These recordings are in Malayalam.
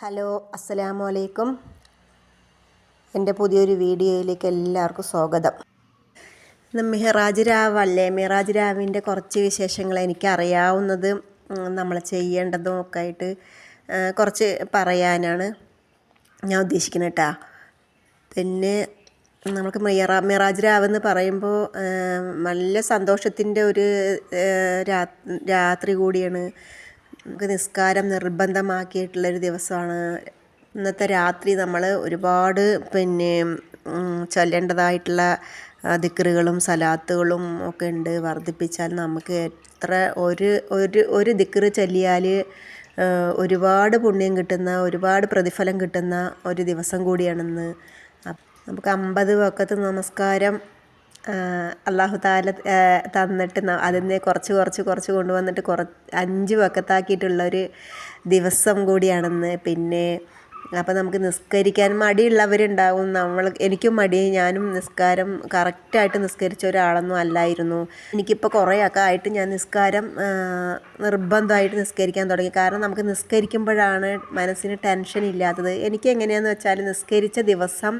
ഹലോ അസ്സലാമു അലൈക്കും എന്റെ പുതിയൊരു വീഡിയോയിലേക്ക് എല്ലാവർക്കും സ്വാഗതം. ഇന്ന് മിഹറാജ് രാവല്ലേ മിഹറാജ് രാവിന്റെ കുറച്ച് വിശേഷങ്ങൾ എനിക്കറിയാവുന്നത് നമ്മൾ ചെയ്യേണ്ടതും ഒക്കെ ആയിട്ട് കുറച്ച് പറയാനാണ് ഞാൻ ഉദ്ദേശിക്കുന്നത് കേട്ടോ. പിന്നെ നമുക്ക് മിറാ മിറാജ് രാവെന്ന് പറയുമ്പോൾ നല്ല സന്തോഷത്തിന്റെ ഒരു രാത്രി കൂടിയാണ്. നമുക്ക് നിസ്കാരം നിർബന്ധമാക്കിയിട്ടുള്ളൊരു ദിവസമാണ്. ഇന്നത്തെ രാത്രി നമ്മൾ ഒരുപാട് പിന്നെ ചൊല്ലേണ്ടതായിട്ടുള്ള ദിക്കറുകളും സലാത്തുകളും ഒക്കെ ഉണ്ട്. വർദ്ധിപ്പിച്ചാൽ നമുക്ക് എത്ര ഒരു ഒരു ഒരു ദിക്കറ് ചൊല്ലിയാൽ ഒരുപാട് പുണ്യം കിട്ടുന്ന ഒരുപാട് പ്രതിഫലം കിട്ടുന്ന ഒരു ദിവസം കൂടിയാണിന്ന്. നമുക്ക് അമ്പത് വക്കത്ത് നമസ്കാരം അള്ളാഹു താല തന്നിട്ട് അതിനെ കുറച്ച് കുറച്ച് കുറച്ച് കൊണ്ടുവന്നിട്ട് കുറ അഞ്ച് വക്കത്താക്കിയിട്ടുള്ളൊരു ദിവസം കൂടിയാണെന്ന്. പിന്നെ അപ്പോൾ നമുക്ക് നിസ്കരിക്കാൻ മടിയുള്ളവരുണ്ടാവും. നമ്മൾ എനിക്കും മടി ഞാനും നിസ്കാരം കറക്റ്റായിട്ട് നിസ്കരിച്ച ഒരാളൊന്നും അല്ലായിരുന്നു. എനിക്കിപ്പോൾ കുറേയൊക്കെ ആയിട്ട് ഞാൻ നിസ്കാരം നിർബന്ധമായിട്ട് നിസ്കരിക്കാൻ തുടങ്ങി. കാരണം നമുക്ക് നിസ്കരിക്കുമ്പോഴാണ് മനസ്സിന് ടെൻഷൻ ഇല്ലാത്തത്. എനിക്ക് എങ്ങനെയാണെന്ന് വെച്ചാൽ നിസ്കരിച്ച ദിവസം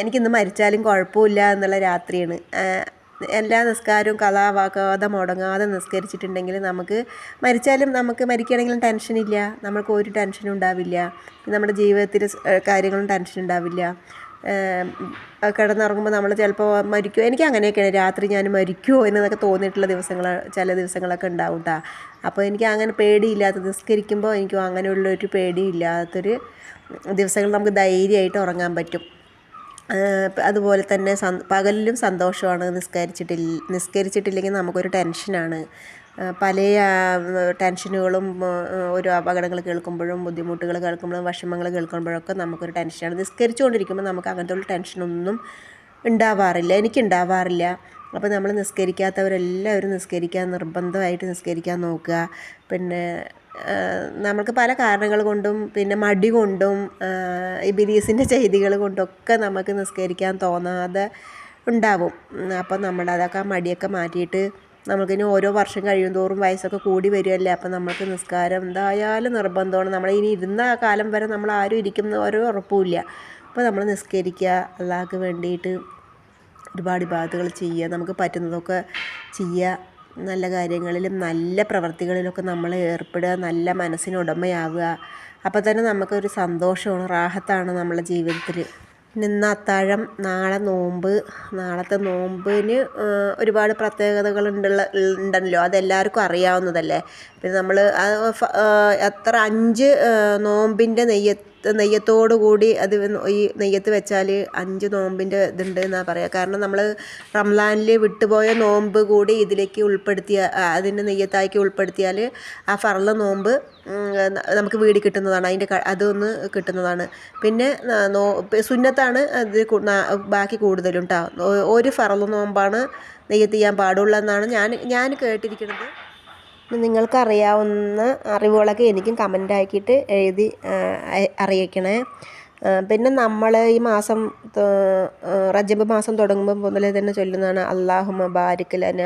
എനിക്കിന്ന് മരിച്ചാലും കുഴപ്പമില്ല എന്നുള്ള രാത്രിയാണ്. എല്ലാ നിസ്കാരവും കലാവാക്കാതെ മുടങ്ങാതെ നിസ്കരിച്ചിട്ടുണ്ടെങ്കിൽ നമുക്ക് മരിച്ചാലും നമുക്ക് മരിക്കുകയാണെങ്കിലും ടെൻഷനില്ല നമുക്ക് ഒരു ടെൻഷനും ഉണ്ടാവില്ല. നമ്മുടെ ജീവിതത്തിൽ കാര്യങ്ങളും ടെൻഷൻ ഉണ്ടാവില്ല. കിടന്നുറങ്ങുമ്പോൾ നമ്മൾ ചിലപ്പോൾ മരിക്കുമോ എനിക്ക് അങ്ങനെയൊക്കെയാണ്. രാത്രി ഞാൻ മരിക്കുമോ എന്നൊക്കെ തോന്നിയിട്ടുള്ള ദിവസങ്ങൾ ചില ദിവസങ്ങളൊക്കെ ഉണ്ടാവും കേട്ടോ അപ്പോൾ എനിക്ക് അങ്ങനെ പേടിയില്ലാത്ത നിസ്കരിക്കുമ്പോൾ എനിക്ക് അങ്ങനെയുള്ളൊരു പേടിയില്ലാത്തൊരു ദിവസങ്ങൾ നമുക്ക് ധൈര്യമായിട്ട് ഉറങ്ങാൻ പറ്റും. അതുപോലെ തന്നെ പകലിലും സന്തോഷമാണ്. നിസ്കരിച്ചിട്ടില്ല നിസ്കരിച്ചിട്ടില്ലെങ്കിൽ നമുക്കൊരു ടെൻഷനാണ്. പല ടെൻഷനുകളും ഒരു അപകടങ്ങൾ കേൾക്കുമ്പോഴും ബുദ്ധിമുട്ടുകൾ കേൾക്കുമ്പോഴും വിഷമങ്ങൾ കേൾക്കുമ്പോഴൊക്കെ നമുക്കൊരു ടെൻഷനാണ്. നിസ്കരിച്ചുകൊണ്ടിരിക്കുമ്പോൾ നമുക്ക് അങ്ങനത്തെ ഉള്ള ടെൻഷനൊന്നും ഉണ്ടാവാറില്ല എനിക്ക് ഉണ്ടാവാറില്ല അപ്പോൾ നമ്മൾ നിസ്കരിക്കാത്തവരെല്ലാവരും നിസ്കരിക്കാൻ നിർബന്ധമായിട്ട് നിസ്കരിക്കാൻ നോക്കുക. പിന്നെ നമുക്ക് പല കാരണങ്ങൾ കൊണ്ടും പിന്നെ മടി കൊണ്ടും ഇബിലീസിന്റെ ചെയ്തികൾ കൊണ്ടൊക്കെ നമുക്ക് നിസ്കരിക്കാൻ തോന്നാതെ ഉണ്ടാവും. അപ്പം നമ്മൾ അതൊക്കെ ആ മടിയൊക്കെ മാറ്റിയിട്ട് നമുക്കിനി ഓരോ വർഷം കഴിയും തോറും വയസ്സൊക്കെ കൂടി വരുമല്ലേ അപ്പം നമുക്ക് നിസ്കാരം എന്തായാലും നിർബന്ധമാണ്. നമ്മൾ ഇനി ഇരുന്ന കാലം വരെ നമ്മൾ ആരും ഇരിക്കുന്ന ഓരോ ഉറപ്പുമില്ല. അപ്പോൾ നമ്മൾ നിസ്കരിക്കുക അള്ളാഹ്ക്ക് വേണ്ടിയിട്ട് ഒരുപാട് ഇബാദത്തുകൾ ചെയ്യുക നമുക്ക് പറ്റുന്നതൊക്കെ ചെയ്യുക. നല്ല കാര്യങ്ങളിലും നല്ല പ്രവർത്തികളിലൊക്കെ നമ്മൾ ഏർപ്പെടുക നല്ല മനസ്സിന് ഉടമയാവുക. അപ്പോൾ തന്നെ നമുക്കൊരു സന്തോഷമാണ് റാഹത്താണ് നമ്മളെ ജീവിതത്തിൽ നിന്ന അത്താഴം നാളെ നോമ്പ്. നാളത്തെ നോമ്പിന് ഒരുപാട് പ്രത്യേകതകൾ ഉണ്ടല്ല ഉണ്ടല്ലോ അതെല്ലാവർക്കും അറിയാവുന്നതല്ലേ. പിന്നെ നമ്മൾ എത്ര അഞ്ച് നോമ്പിന്റെ നെയ്യത്ത് നെയ്യത്തോടു കൂടി അത് ഈ നെയ്യത്ത് വെച്ചാൽ അഞ്ച് നോമ്പിന്റെ ഇതുണ്ട് എന്നാണ് പറയുക കാരണം നമ്മൾ റംലാനിൽ വിട്ടുപോയ നോമ്പ് കൂടി ഇതിലേക്ക് ഉൾപ്പെടുത്തിയ അതിന്റെ നെയ്യത്താക്കി ഉൾപ്പെടുത്തിയാൽ ആ ഫറള നോമ്പ് നമുക്ക് വീടി കിട്ടുന്നതാണ്. അതിന്റെ അതൊന്ന് കിട്ടുന്നതാണ്. പിന്നെ നോ സുന്നത്താണ് അത് ബാക്കി കൂടുതലും കേട്ടോ ഒരു ഫറള നോമ്പാണ് നെയ്യത്ത് ചെയ്യാൻ പാടുള്ളൂ എന്നാണ് ഞാൻ ഞാൻ കേട്ടിരിക്കുന്നത്. നിങ്ങൾക്കറിയാവുന്ന അറിവുകളൊക്കെ എനിക്കും കമന്റ് ആക്കിയിട്ട് എഴുതി അറിയിക്കണേ. പിന്നെ നമ്മൾ ഈ മാസം റജബ് മാസം തുടങ്ങുമ്പോൾ മുതലേ തന്നെ ചൊല്ലുന്നതാണ് അള്ളാഹുമ ബാരിക് ലന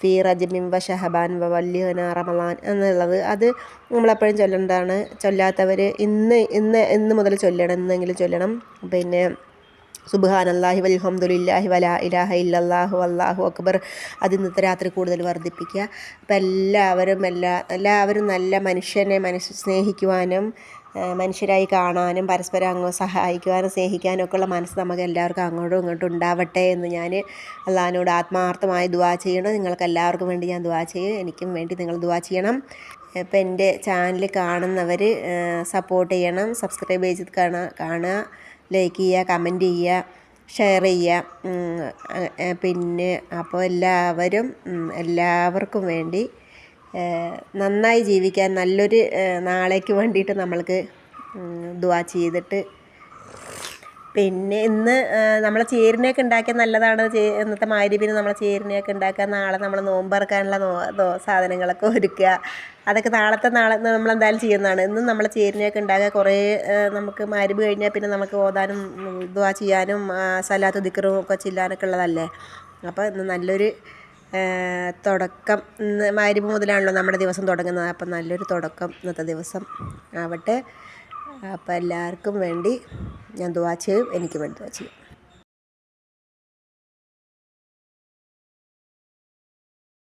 ഫി റജബിൻ വ ഷഹബാൻ വ വല്യന റമലാൻ എന്നുള്ളത്. അത് നമ്മളെപ്പോഴും ചൊല്ലേണ്ടതാണ്. ചൊല്ലാത്തവർ ഇന്ന് ഇന്ന് ഇന്ന് മുതൽ ചൊല്ലണം ഇന്നെങ്കിലും ചൊല്ലണം. പിന്നെ സുബ്ഹാനല്ലാഹി വൽഹംദുലില്ലാഹി വല ഇലാഹ ഇല്ലാഹു അള്ളാഹു അക്ബർ. അത് ഇന്നത്തെ രാത്രി കൂടുതൽ വർദ്ധിപ്പിക്കുക. അപ്പം എല്ലാവരും എല്ലാ എല്ലാവരും നല്ല മനുഷ്യനെ മനുഷ്യ സ്നേഹിക്കുവാനും മനുഷ്യരായി കാണാനും പരസ്പരം അങ്ങ് സഹായിക്കുവാനും സ്നേഹിക്കാനും ഒക്കെ ഉള്ള മനസ്സ് നമുക്ക് എല്ലാവർക്കും അങ്ങോട്ടും ഇങ്ങോട്ടും ഉണ്ടാവട്ടെ എന്ന് ഞാൻ അള്ളഹാനോട് ആത്മാർത്ഥമായി ദുവാ ചെയ്യണം. നിങ്ങൾക്ക് എല്ലാവർക്കും വേണ്ടി ഞാൻ ദുവാ ചെയ്യും. എനിക്കും വേണ്ടി നിങ്ങൾ ദുവാ ചെയ്യണം. ഇപ്പം എന്റെ ചാനൽ കാണുന്നവർ സപ്പോർട്ട് ചെയ്യണം. സബ്സ്ക്രൈബ് ചെയ്ത് കാണുക. ലൈക്ക് ചെയ്യുക കമന്റ് ചെയ്യുക ഷെയർ ചെയ്യുക. പിന്നെ അപ്പോൾ എല്ലാവരും എല്ലാവർക്കും വേണ്ടി നന്നായി ജീവിക്കാൻ നല്ലൊരു നാളേക്ക് വേണ്ടിയിട്ട് നമ്മൾക്ക് ദുആ ചെയ്തിട്ട് പിന്നെ ഇന്ന് നമ്മൾ ചേരിനെയൊക്കെ ഉണ്ടാക്കിയാൽ നല്ലതാണ്. ഇന്നത്തെ മാരിപ്പിന് നമ്മൾ ചേരിനെയൊക്കെ ഉണ്ടാക്കുക നാളെ നമ്മൾ നോമ്പറക്കാനുള്ള നോ സാധനങ്ങളൊക്കെ ഒരുക്കുക. അതൊക്കെ നാളത്തെ നാളെ നമ്മൾ എന്തായാലും ചെയ്യുന്നതാണ്. ഇന്നും നമ്മൾ ചേരിനെയൊക്കെ ഉണ്ടാക്കുക കുറേ നമുക്ക് മാരിബ് കഴിഞ്ഞാൽ പിന്നെ നമുക്ക് ഓതാനും ഇതുവാ ചെയ്യാനും സലാത്ത് ദിക്കറും ഒക്കെ ചെല്ലാനൊക്കെ ഉള്ളതല്ലേ? അപ്പോൾ ഇന്ന് നല്ലൊരു തുടക്കം ഇന്ന് മാരിബ് മുതലാണല്ലോ നമ്മുടെ ദിവസം തുടങ്ങുന്നത്. അപ്പം നല്ലൊരു തുടക്കം ഇന്നത്തെ ദിവസം ആവട്ടെ. അപ്പോൾ എല്ലാവർക്കും വേണ്ടി ഞാൻ ദുവാ ചെയ്യും എനിക്ക് വേണ്ടി ദുവാ ചെയ്യും.